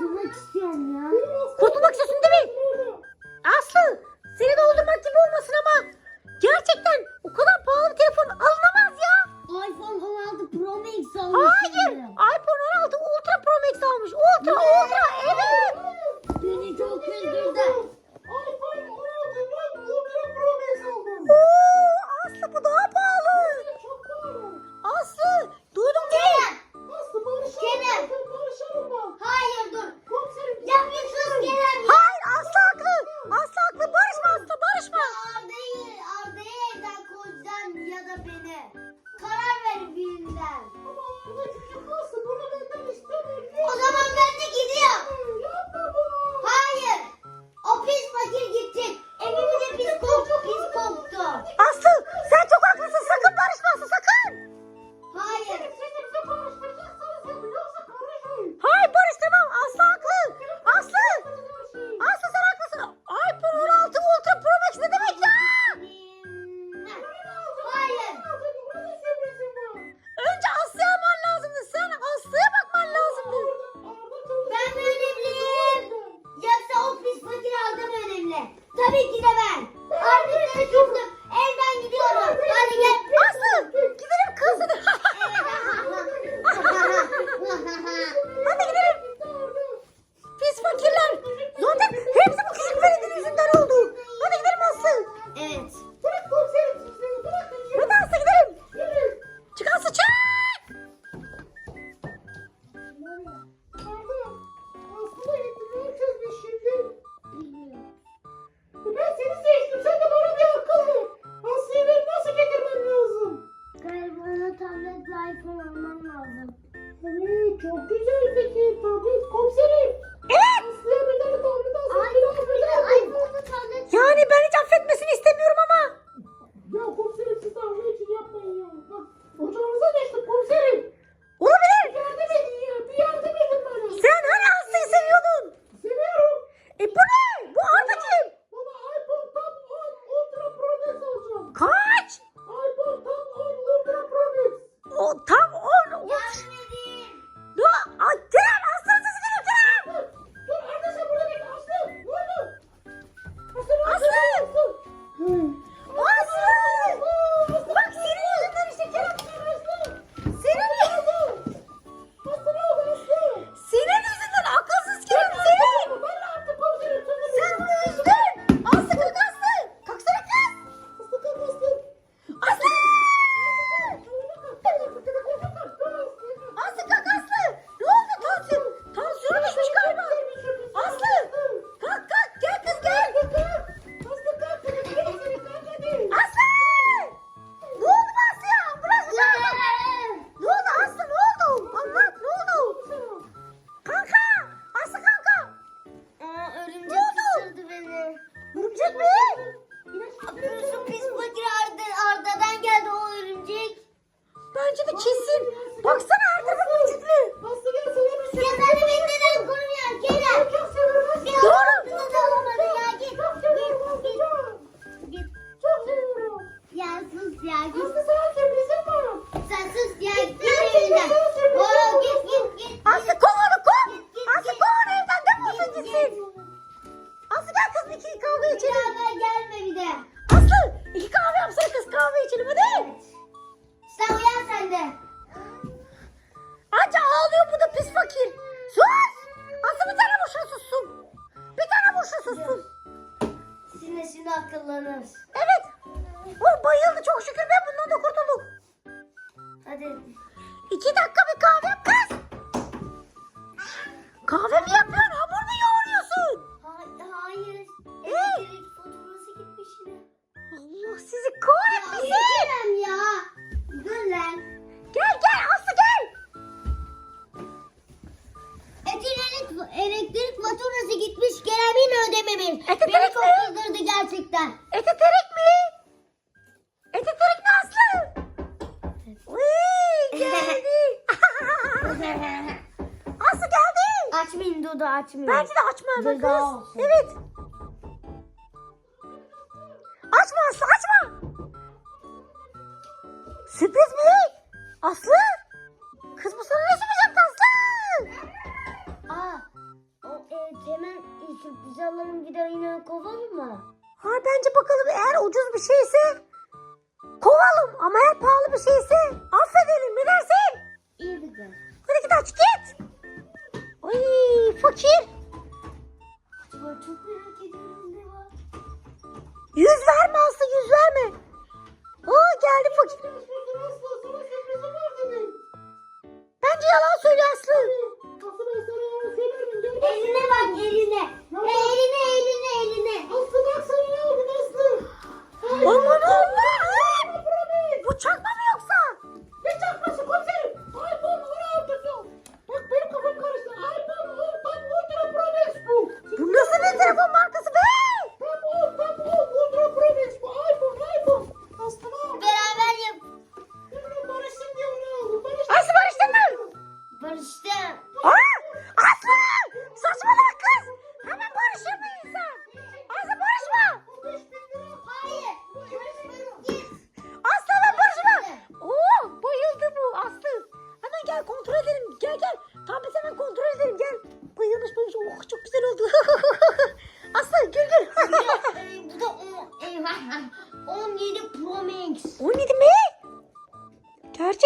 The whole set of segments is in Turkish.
Кваксяна. da beni. Karar verin birinden. Ama burada çocuk bunu benden istemeyin. O zaman ben de gidiyorum. de ben. kahve içelim. Bir kahve gelme bir de. Aslı iki kahve yapsana kız kahve içelim hadi. Evet. Sen uyan sen de. Anca ağlıyor bu da pis fakir. Sus. Aslı bir tane boşuna sussun. Bir tane boşuna sussun. Sinir sinir akıllanır. Evet. O bayıldı çok şükür ben bundan da kurtulduk. Hadi. İki dakika bir kahve açmıyorum. Bence de açma hemen kız. olsun. Evet. Açma Aslı açma. Sürpriz mi? Aslı. Kız bu sana ne sürpriz Aslı? Aa, o, e, hemen sürpriz alalım gider yine kovalım mı? Ha bence bakalım eğer ucuz bir şeyse kovalım ama eğer pahalı bir şeyse fakir.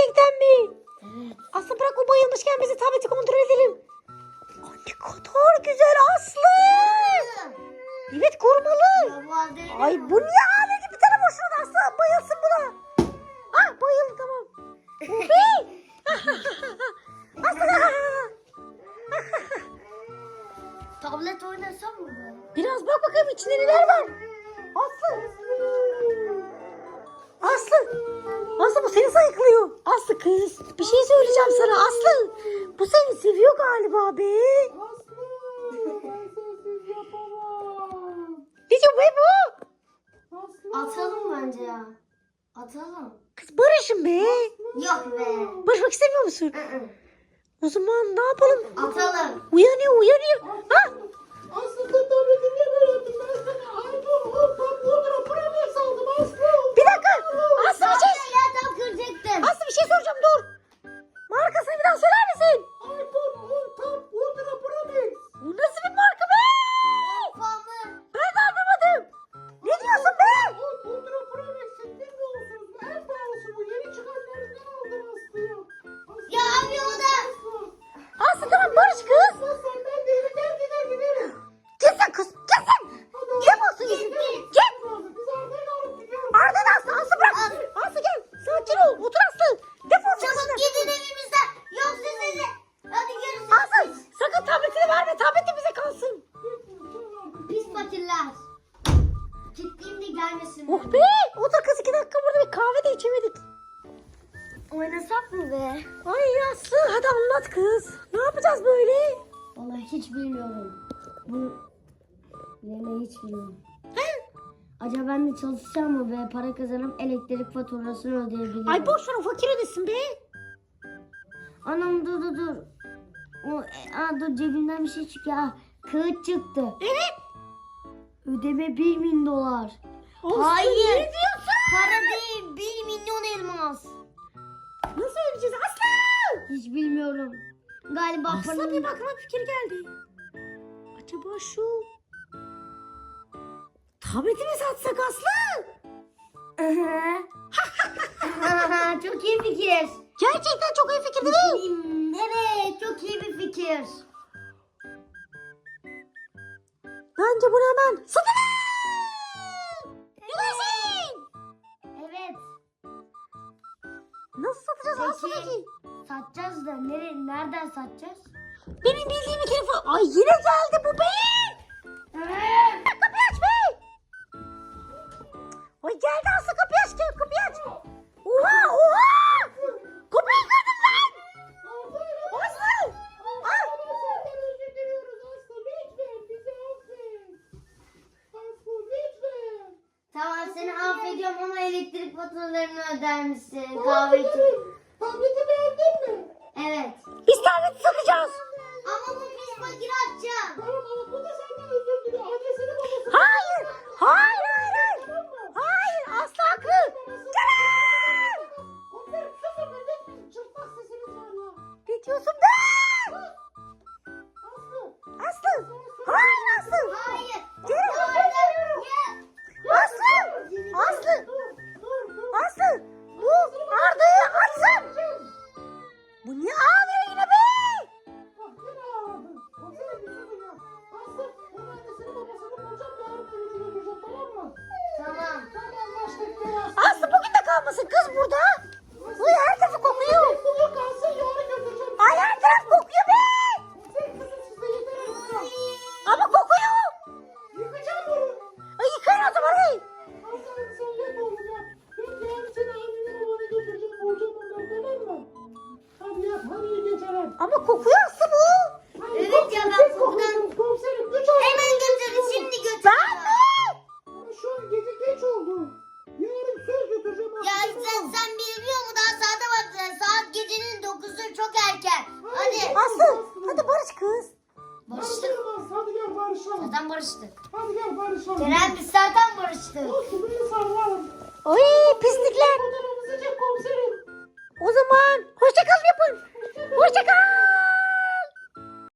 Gerçekten mi? Evet. Aslı bırak o bayılmışken bizi tableti kontrol edelim. Ay, ne kadar güzel Aslı. Evet korumalı. Ay bu niye hale gibi telefon şurada Aslı bayılsın buna. Ah bayıldı tamam. Aslı. Tablet oynasam mı? Biraz bak bakalım içinde neler var. Seni sayıklıyor. Aslı kız bir şey söyleyeceğim sana Aslı. Bu seni seviyor galiba be. Aslı ben sensiz yapamam. Be bu. Aslı. Atalım bence ya. Atalım. Kız barışın be. Yok be. Barışmak istemiyor musun? Hı hı. O zaman ne yapalım? Atalım. Uyanıyor uyanıyor. Ha? Aslı sen tableti Gittiğimde gelmesin. Oh be. Otur kız iki dakika burada bir kahve de içemedik. Oynasak mı be? Ay Aslı hadi anlat kız. Ne yapacağız böyle? Vallahi hiç bilmiyorum. Bu Vallahi hiç bilmiyorum. Acaba ben de çalışacağım mı be? Para kazanıp elektrik faturasını ödeyebilirim. Ay boş ver o fakir ödesin be. Anam dur dur dur. O, e, aa, dur cebimden bir şey çıkıyor. Aa, kağıt çıktı. Evet. Ödeme 1 bin dolar. Aslı, Hayır. Ne diyorsun? Para değil 1 milyon elmas. Nasıl ödeyeceğiz Aslı? Hiç bilmiyorum. Galiba Aslı paranın- bir aklıma fikir geldi. Acaba şu tableti mi satsak Aslı? çok iyi fikir. Gerçekten çok iyi fikir değil mi? Evet çok iyi bir fikir. Bence bunu hemen satalım. Ne dersin? Evet Nasıl satacağız Peki. peki? satacağız da nere, nereden satacağız? Benim bildiğim bir telefon. Ay yine geldi bu be. Kapıyı elektrik faturalarını öder misin? Kahve için.